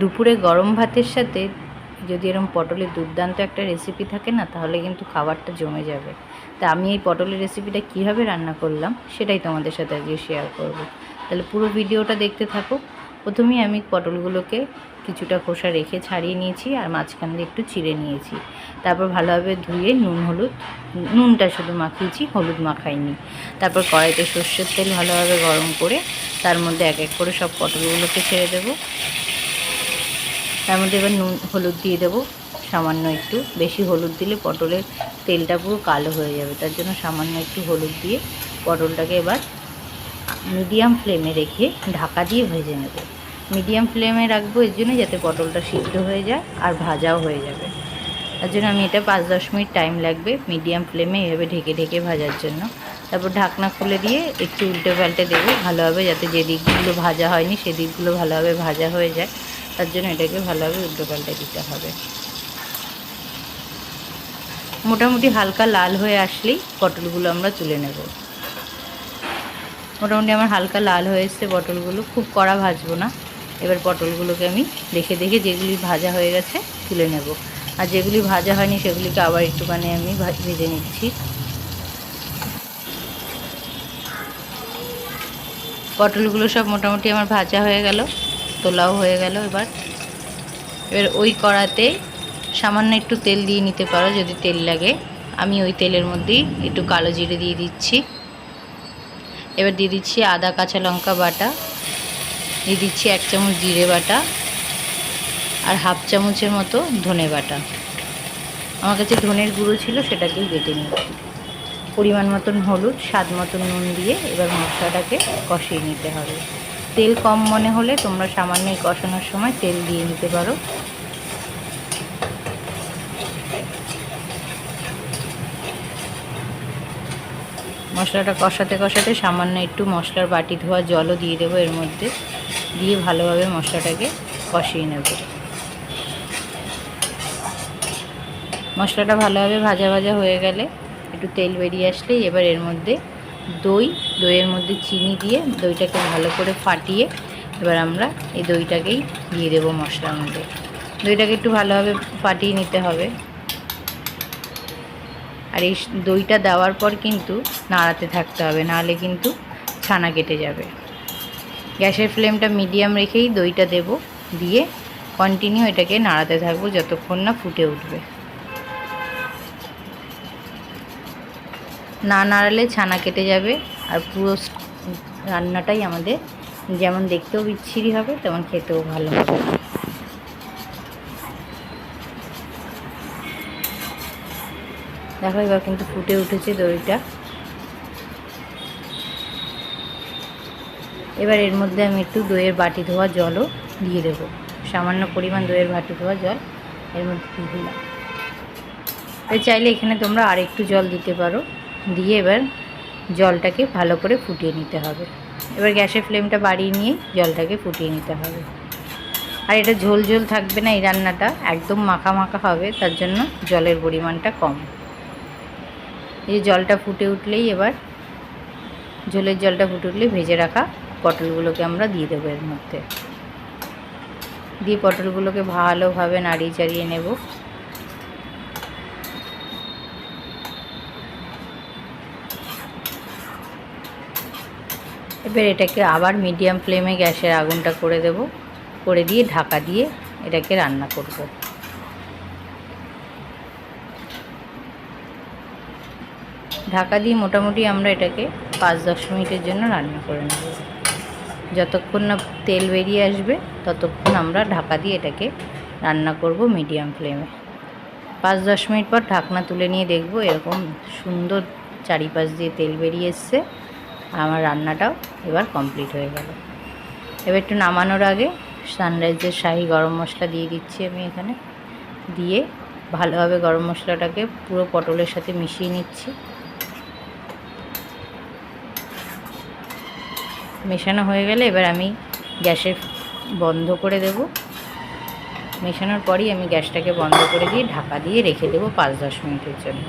দুপুরে গরম ভাতের সাথে যদি এরকম পটলের দুর্দান্ত একটা রেসিপি থাকে না, তাহলে কিন্তু খাবারটা জমে যাবে। তা আমি এই পটলের রেসিপিটা কীভাবে রান্না করলাম, সেটাই তোমাদের সাথে আজকে শেয়ার করব। তাহলে পুরো ভিডিওটা দেখতে থাকো। প্রথমেই আমি পটলগুলোকে কিছুটা খোসা রেখে ছাড়িয়ে নিয়েছি, আর মাঝখান দিয়ে একটু চিড়ে নিয়েছি। তারপর ভালোভাবে ধুয়ে নুন হলুদ, নুনটা শুধু মাখিয়েছি, হলুদ মাখাইনি। তারপর কড়াইতে সর্ষের তেল ভালোভাবে গরম করে, তার মধ্যে এক এক করে সব পটলগুলোকে ছেড়ে দেবো। তার মধ্যে এবার নুন, হলুদ দিয়ে দেবো। সামান্য একটু। বেশি হলুদ দিলে পটলের তেলটা পুরো কালো হয়ে যাবে। তার জন্য সামান্য একটু হলুদ দিয়ে পটলটাকে এবার মিডিয়াম ফ্লেমে রেখে ঢাকা দিয়ে ভেজে নেব। মিডিয়াম ফ্লেমে রাখব এর জন্য যাতে পটলটা সিদ্ধ হয়ে যায় আর ভাজাও হয়ে যাবে। তার জন্য আমি এটা পাঁচ দশ মিনিট টাইম লাগবে মিডিয়াম ফ্লেমে এভাবে ঢেকে ঢেকে ভাজার জন্য। তারপর ঢাকনা খুলে দিয়ে একটু উল্টে পাল্টে দেবো। ভালোভাবে যাতে যে দিকগুলো ভাজা হয়নি সেই দিকগুলো ভালোভাবে ভাজা হয়ে যায়। তার জন্য এটাকে ভালোভাবে উল্টো পাল্টে দিতে হবে। মোটামুটি হালকা লাল হয়ে আসলেই পটলগুলো আমরা তুলে নেব। মোটামুটি আমার হালকা লাল হয়ে এসছে পটলগুলো, খুব কড়া ভাজবো না। এবার পটলগুলোকে আমি দেখে দেখে যেগুলি ভাজা হয়ে গেছে তুলে নেব। আর যেগুলি ভাজা হয়নি সেগুলিকে আবার একটুখানি আমি ভেজে নিচ্ছি। পটলগুলো সব মোটামুটি আমার ভাজা হয়ে গেল। তোলাও হয়ে গেল এবার। এবার ওই কড়াতে সামান্য একটু তেল দিয়ে নিতে পারো যদি তেল লাগে। আমি ওই তেলের মধ্যেই একটু কালো জিরে দিয়ে দিচ্ছি। এবার দিয়ে দিচ্ছি আদা, কাঁচা লঙ্কা বাটা। দিয়ে দিচ্ছি এক চামচ জিরে বাটা আর হাফ চামচের মতো ধনে বাটা। আমার কাছে ধনের গুঁড়ো ছিল সেটাকেই বেটে নিচ্ছি পরিমাণ মতন হলুদ, স্বাদ মতন নুন দিয়ে এবার মশলাটাকে কষিয়ে নিতে হবে। তেল কম মনে হলে তোমরা সামান্য এই কষানোর সময় তেল দিয়ে নিতে পারো। মশলাটা কষাতে কষাতে সামান্য একটু মশলার বাটি ধোয়া জলও দিয়ে দেবো এর মধ্যে। দিয়ে ভালোভাবে মশলাটাকে কষিয়ে নেব। মশলাটা ভালোভাবে ভাজা ভাজা হয়ে গেলে একটু তেল বেরিয়ে আসলেই এবার এর মধ্যে দই, দইয়ের মধ্যে চিনি দিয়ে দইটাকে ভালো করে ফাটিয়ে এবার আমরা এই দইটাকেই দিয়ে দেবো মশলার মধ্যে। দইটাকে একটু ভালোভাবে ফাটিয়ে নিতে হবে। আর এই দইটা দেওয়ার পর কিন্তু নাড়াতে থাকতে হবে, নাহলে কিন্তু ছানা কেটে যাবে। গ্যাসের ফ্লেমটা মিডিয়াম রেখেই দইটা দেব, দিয়ে কন্টিনিউ এটাকে নাড়াতে থাকব যতক্ষণ না ফুটে উঠবে। না নাড়ালে ছানা কেটে যাবে আর পুরো রান্নাটাই আমাদের যেমন দেখতেও বিচ্ছিরি হবে, তেমন খেতেও ভালো হবে। দেখো এবার কিন্তু ফুটে উঠেছে দইটা। এবার এর মধ্যে আমি একটু দইয়ের বাটি ধোয়া জলও দিয়ে দেবো। সামান্য পরিমাণ দইয়ের বাটি ধোয়া জল এর মধ্যে দিয়ে দিলাম। চাইলে এখানে তোমরা আর একটু জল দিতে পারো। দিয়ে এবার জলটাকে ভালো করে ফুটিয়ে নিতে হবে। এবার গ্যাসের ফ্লেমটা বাড়িয়ে নিয়ে জলটাকে ফুটিয়ে নিতে হবে। আর এটা ঝোল ঝোল থাকবে না এই রান্নাটা, একদম মাখা মাখা হবে, তার জন্য জলের পরিমাণটা কম। এই জলটা ফুটে উঠলেই এবার ঝোলের জলটা ফুটে উঠলেই ভেজে রাখা পটলগুলোকে আমরা দিয়ে দেবো এর মধ্যে। দিয়ে পটলগুলোকে ভালোভাবে নাড়িয়ে চাড়িয়ে নেব। এবার এটাকে আবার মিডিয়াম ফ্লেমে গ্যাসের আগুনটা করে দেব। করে দিয়ে ঢাকা দিয়ে এটাকে রান্না করব। ঢাকা দিয়ে মোটামুটি আমরা এটাকে পাঁচ দশ মিনিটের জন্য রান্না করে নেব। যতক্ষণ না তেল বেরিয়ে আসবে, ততক্ষণ আমরা ঢাকা দিয়ে এটাকে রান্না করব মিডিয়াম ফ্লেমে পাঁচ দশ মিনিট পর ঢাকনা তুলে নিয়ে দেখব এরকম সুন্দর চারিপাশ দিয়ে তেল বেরিয়ে এসছে। আমার রান্নাটাও এবার কমপ্লিট হয়ে গেল। এবার একটু নামানোর আগে সানরাইজের শাহি গরম মশলা দিয়ে দিচ্ছি আমি এখানে। দিয়ে ভালোভাবে গরম মশলাটাকে পুরো পটলের সাথে মিশিয়ে নিচ্ছি। মেশানো হয়ে গেলে এবার আমি গ্যাসের বন্ধ করে দেব। মেশানোর পরই আমি গ্যাসটাকে বন্ধ করে দিয়ে ঢাকা দিয়ে রেখে দেবো পাঁচ দশ মিনিটের জন্য।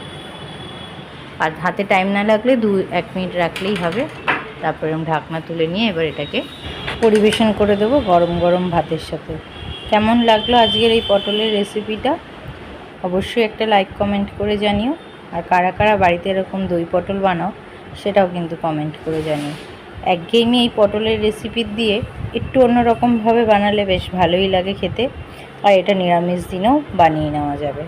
আর হাতে টাইম না লাগলে দু, এক মিনিট রাখলেই হবে। তারপরে আমি ঢাকনা তুলে নিয়ে এবার এটাকে পরিবেশন করে দেবো গরম গরম ভাতের সাথে। কেমন লাগল আজকের এই পটলের রেসিপিটা অবশ্যই একটা লাইক কমেন্ট করে জানিও। আর কারা কারা বাড়িতে এরকম দই পটল বানাও, সেটাও কিন্তু কমেন্ট করে জানিও। একঘেয়েমি এই পটলের রেসিপি দিয়ে একটু অন্যরকমভাবে বানালে বেশ ভালোই লাগে খেতে। আর এটা নিরামিষ দিনেও বানিয়ে নেওয়া যাবে।